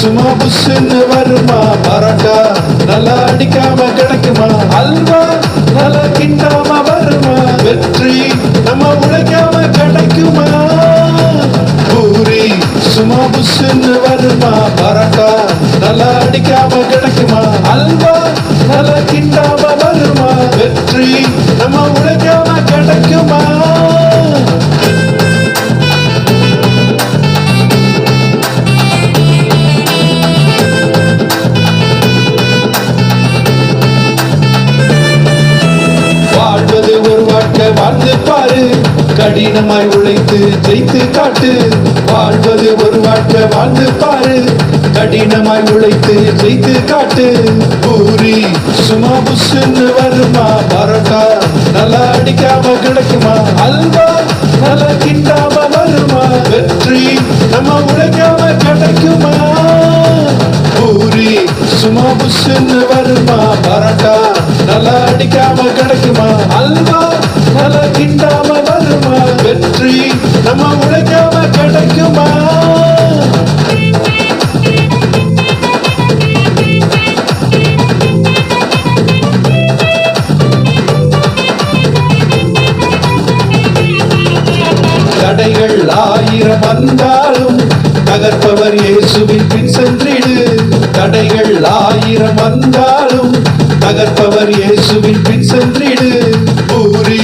சும்மா புஷ்ன்னு வருமா? பரோட்டா நல்லா அடிக்காம கிடைக்குமா? அல்வா நல்லா கிண்டாம வெற்றி நம்ம உழைக்காம கிடைக்குமா? பூரி சும்மா புஷ்ன்னு வருமா? பரட்டா நல்லா அடிக்காம கிடைக்குமா? அல்வா நல்லா கிண்டாம கடினமாய் உழைத்து ஜெயித்து காட்டு. வாழ்வது ஒரு வாழ்க்கை வாழ்ந்து பாரு. கடினமாய் உழைத்து ஜெயித்து காட்டு. பூரி சும்மா புஷ்ன்னு வருமா? பரோட்டா நல்லா அடிக்காம கிடைக்குமா? அல்வா நல்லா கிண்டாம வருமா? வெற்றி நம்ம உழைக்காம கிடைக்குமா? பூரி சும்மா புஷ்ன்னு வருமா? பரோட்டா நல்லா அடிக்காம கிடைக்குமா? அல்வா நல்லா கிண்டாம கிடைக்குமா தடைகள் ஆயிரம் வந்தாலும் தகர்ப்பவர் இயேசுவின் பின் சென்றிடு. தடைகள் ஆயிரம் வந்தாலும் தகர்ப்பவர் இயேசுவின் பின் சென்றிடு. பூரி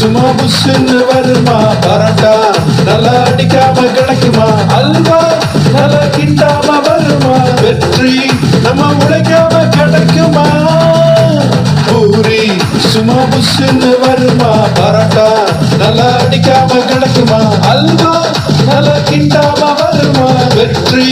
சும்மா புஷ்ன்னு வருமா? பரட்டா நல்லா அடிக்காம கிடைக்குமா? அல்வா நல்லா கிண்டாம வருமா? வெற்றி நம்ம உழைக்காம கிடைக்குமா? பூரி சும்மா புஷ்ன்னு வருமா? பரோட்டா நல்லா அடிக்காம கிடைக்குமா? அல்வா நல்லா கிண்டாம வருமா? வெற்றி